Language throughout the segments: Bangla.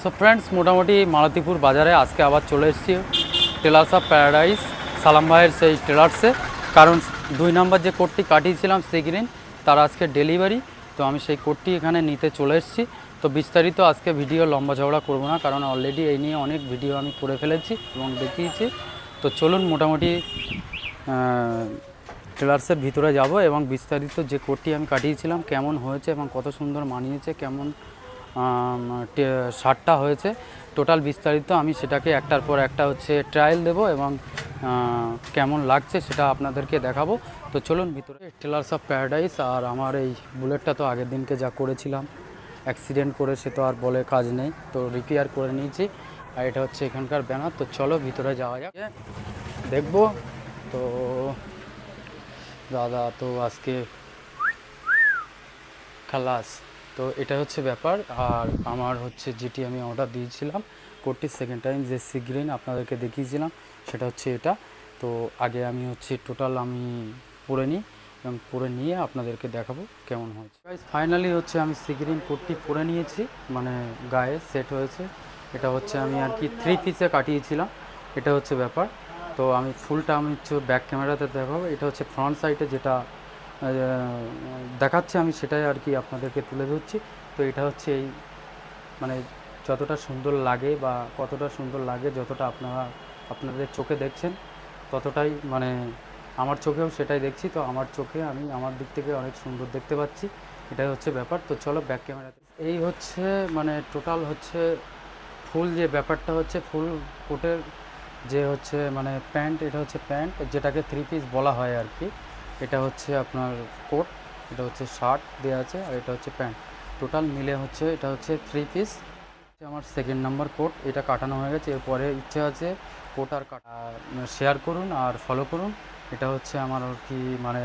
সো ফ্রেন্ডস মোটামুটি মালতীপুর বাজারে আজকে আবার চলে এসেছি। টেলার্স অফ প্যারাডাইস সালাম ভাইয়ের সেই টেলার্সে কারণ দুই নাম্বার যে কোডটি কাটিয়েছিলাম সিগ্রিন তার আজকে ডেলিভারি তো আমি সেই কোডটি এখানে নিতে চলে এসেছি। তো বিস্তারিত আজকে ভিডিও লম্বা ঝগড়া করব না, কারণ অলরেডি এই নিয়ে অনেক ভিডিও আমি করে ফেলেছি এবং দেখিয়েছি। তো চলুন মোটামুটি টেলার্সের ভিতরে যাব এবং বিস্তারিত যে কোডটি আমি কাটিয়েছিলাম, কেমন হয়েছে এবং কত সুন্দর মানিয়েছে, কেমন আম, টে- শার্টটা হয়েছে। টোটাল বিস্তারিত আমি সেটাকে একটার পর একটা হচ্ছে ট্রায়াল দেব এবং কেমন লাগছে সেটা আপনাদেরকে দেখাবো। তো চলুন ভিতরে। টেলার্স অফ প্যারাডাইস আর আমার এই বুলেটটা তো আগের দিনকে যা করেছিলাম। অ্যাক্সিডেন্ট করে সে তো আর বলে কাজ নেই। তো রিপেয়ার করে নিয়েছি। আর এটা হচ্ছে এখানকার ব্যানার তো চলো ভিতরে যাওয়া যাক। দেখব। তো দাদা তো আজকে খালাস। তো এটা হচ্ছে ব্যাপার। আর আমার হচ্ছে যেটি আমি অর্ডার দিয়েছিলাম, কোডটি সেকেন্ড টাইম যে সিগ্রিন আপনাদেরকে দেখিয়েছিলাম, সেটা হচ্ছে এটা। তো আগে আমি হচ্ছে টোটাল আমি পরে নিই এবং পরে নিয়ে আপনাদেরকে দেখাবো কেমন হয়েছে। ফাইনালি হচ্ছে আমি সিগ্রিন কোডটি পরে নিয়েছি মানে গায়ে সেট হয়েছে। এটা হচ্ছে আমি আর কি থ্রি পিসে কাটিয়েছিলাম, এটা হচ্ছে ব্যাপার। তো আমি ফুলটা আমি হচ্ছে ব্যাক ক্যামেরাতে দেখাবো। এটা হচ্ছে ফ্রন্ট সাইডে যেটা দেখাচ্ছে আমি সেটাই আর কি আপনাদেরকে তুলে ধরছি। তো এটা হচ্ছে এই মানে যতটা সুন্দর লাগে বা কতটা সুন্দর লাগে যতটা আপনারা আপনাদের চোখে দেখছেন, ততটাই মানে আমার চোখেও সেটাই দেখছি। তো আমার চোখে আমি আমার দিক থেকে অনেক সুন্দর দেখতে পাচ্ছি। এটাই হচ্ছে ব্যাপার। তো চলো ব্যাক ক্যামেরাতে এই হচ্ছে মানে টোটাল হচ্ছে ফুল যে ব্যাপারটা হচ্ছে ফুল কোটের যে হচ্ছে মানে প্যান্ট, এটা হচ্ছে প্যান্ট, যেটাকে থ্রি পিস বলা হয় আর কি। এটা হচ্ছে আপনার কোট, এটা হচ্ছে শার্ট দেওয়া আছে আর এটা হচ্ছে প্যান্ট। টোটাল মিলে হচ্ছে, এটা হচ্ছে থ্রি পিস আমার সেকেন্ড নাম্বার কোট, এটা কাটানো হয়ে গেছে, এরপরে ইচ্ছে আছে কোট আর কাটা। শেয়ার করুন আর ফলো করুন। এটা হচ্ছে আমার আর কি মানে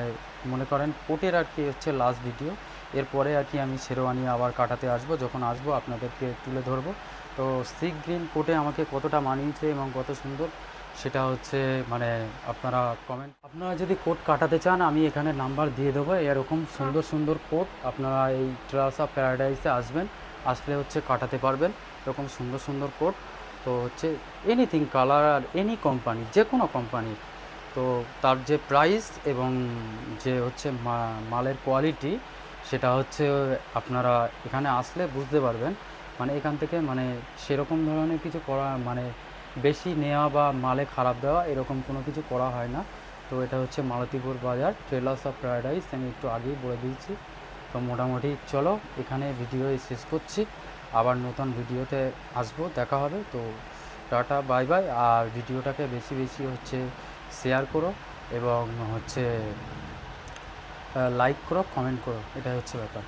মনে করেন কোটের আর কি হচ্ছে লাস্ট ভিডিও এরপরে আর কি আমি শেরওয়ানি আবার কাটাতে আসব, যখন আসব আপনাদেরকে তুলে ধরবো। তো সি গ্রিন কোটে আমাকে কতটা মানিয়েছে এবং কত সুন্দর সেটা হচ্ছে মানে আপনারা কমেন্ট আপনারা যদি কোট কাটাতে চান, আমি এখানে নাম্বার দিয়ে দেবো। এরকম সুন্দর সুন্দর কোট আপনারা এই ট্রাস অফ প্যারাডাইসে আসবেন, আসলে হচ্ছে কাটাতে পারবেন। এরকম সুন্দর সুন্দর কোট তো হচ্ছে এনিথিং কালার আর এনি কোম্পানি যে কোনো কোম্পানির তো তার যে প্রাইস এবং যে হচ্ছে মালের কোয়ালিটি সেটা হচ্ছে আপনারা এখানে আসলে বুঝতে পারবেন। মানে এখান থেকে মানে সেরকম ধরনের কিছু করা মানে বেশি নেওয়া বা মালে খারাপ দেওয়া এরকম কোনো কিছু করা হয় না। তো এটা হচ্ছে মালতীপুর বাজার ট্রেলার্স অফ প্যারাডাইস আমি একটু আগেই বলে দিয়েছি। তো মোটামুটি চলো, এখানে ভিডিও শেষ করছি। আবার নতুন ভিডিওতে আসব, দেখা হবে। তো টাটা, বাই বাই। আর ভিডিওটাকে বেশি বেশি হচ্ছে শেয়ার করো এবং হচ্ছে লাইক করো কমেন্ট করো। এটাই হচ্ছে ব্যাপার।